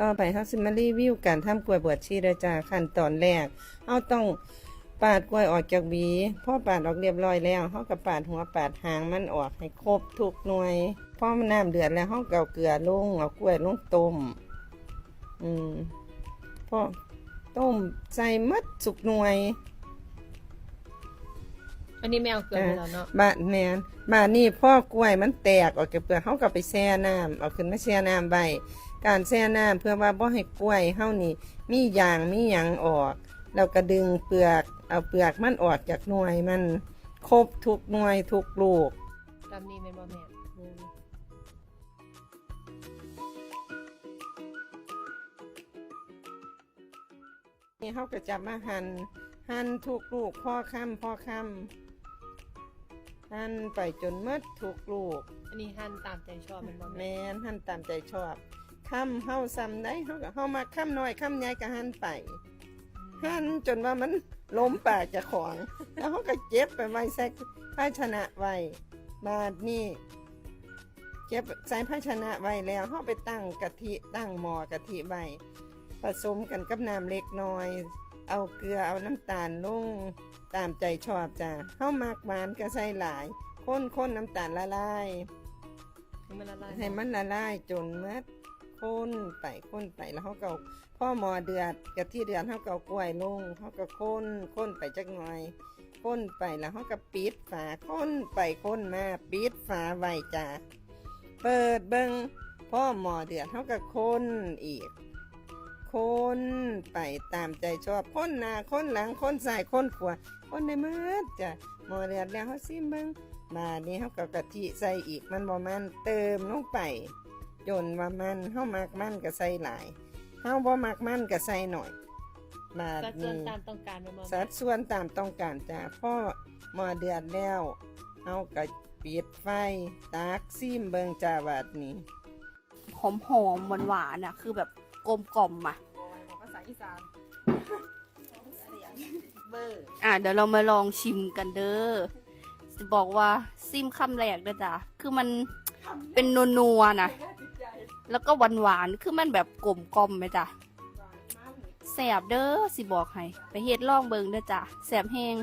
ต่อไปเฮาสิมารีวิวการทำกล้วยบวชชีเด้อจ้าขั้นตอนแรกเฮาต้องปาดกล้วยออกจากหวีพอปาดออกเรียบร้อยแล้วเฮาก็ปาดหัวปาดหางมันออกให้ครบทุกหน่วยพอมันน้ำเดือดแล้วเฮาก็เอาเกลือลงเอากล้วยลงต้มอืมพอต้มใส่หมัดสุกหน่วยอันนี้ไม่เอาเกลือไปแล้วเนาะบาดแมนบาดนี่พ่อกล้วยมันแตกออกจากเปลือกเขาก็ไปแช่น้ำเอาขึ้นมาแช่น้ำใบ การแช่น้ำเพื่อว่าบ่ให้กล้วยเฮานี่ มียางมีหยังออกเราก็ดึงเปลือกเอาเปลือกมันออกจากหน่วยมันครบทุกหน่วยทุกลูกตามนี้เป็นบ่แม่นี่เขาก็จะมาหันหันทุกลูกพ่อค่ำพ่อค่ำหันไปจนหมดทุกลูก อันนี้หั่นตามใจชอบเป็นบ่แมแม่นหันตามใจชอบ ค่ำเฮาซ้ำได้เฮาก็เฮามาค่ำน้อยค่ำใหญ่ก็หันไปหันจนว่ามันล้มปากเจะของ แล้วเฮาก็เจ็บไปไว้ใส่ภาชนะไว้บาดนี้เก็บใส่ภาชนะไว้แล้วเฮาไปตั้งกะทิตั้งหม้อกะทิไว้ผสมกันกับน้ำเล็กน้อย เอาเกลือเอาน้ำตาลลงตามใจชอบจ้ะเฮามักหวานก็ใส่หลายข้นข้นน้ำตาลละลายคือมันละลายให้มันละลายจนเมด ข้นไปข้นไปแล้วเขาก็เอาพ่อหมอเดือดกับที่เดือดเขาก็เอากล้วยลงเขาก็ข้นข้นไปจักหน่อยข้นไปแล้วเขาก็ปิดฝาข้นไปข้นมาปิดฝาไว้จ้าเปิดเบิงพ่อหมอเดือดเขาก็ข้นอีกข้นไปตามใจชอบข้นหน้าข้นหลังข้นซ้ายข้นขวาข้นได้เมืดจ้ะหมอเดือดแล้วเขาซิมเบิงมานี้เขาก็กะทิใส่อีกมันบ่มันเติมลงไป จนว่ามันเฮามักมันก็ใส่หลายเฮาบ่มักมันก็ใส่หน่อยมาสัดส่วนนี้ตามต้องการเป็นบ่สัแม่ดส่วนตามต้องการจ้ะพ่อหมอเดือดแล้วเฮาก็ปิดไฟตักซิมเบิงจ้าบัดนี้ หอมหอมหวานหวานๆอะ คือแบบกลมกล่อมอะภาษาอีสานเบอร์อะเดี๋ยวเรามาลองชิมกันเด้อจะบอกว่าซิมคำแรกเด้อจ้ะคือมันเป็นนัวๆนะ แล้วก็หวานหวานๆคือมันแบบกลมกล่อมไหมจ้ะแสบเด้อสิบอกให้ ไปเฮ็ดลองเบิงเด้อจ้ะแสบแห้ง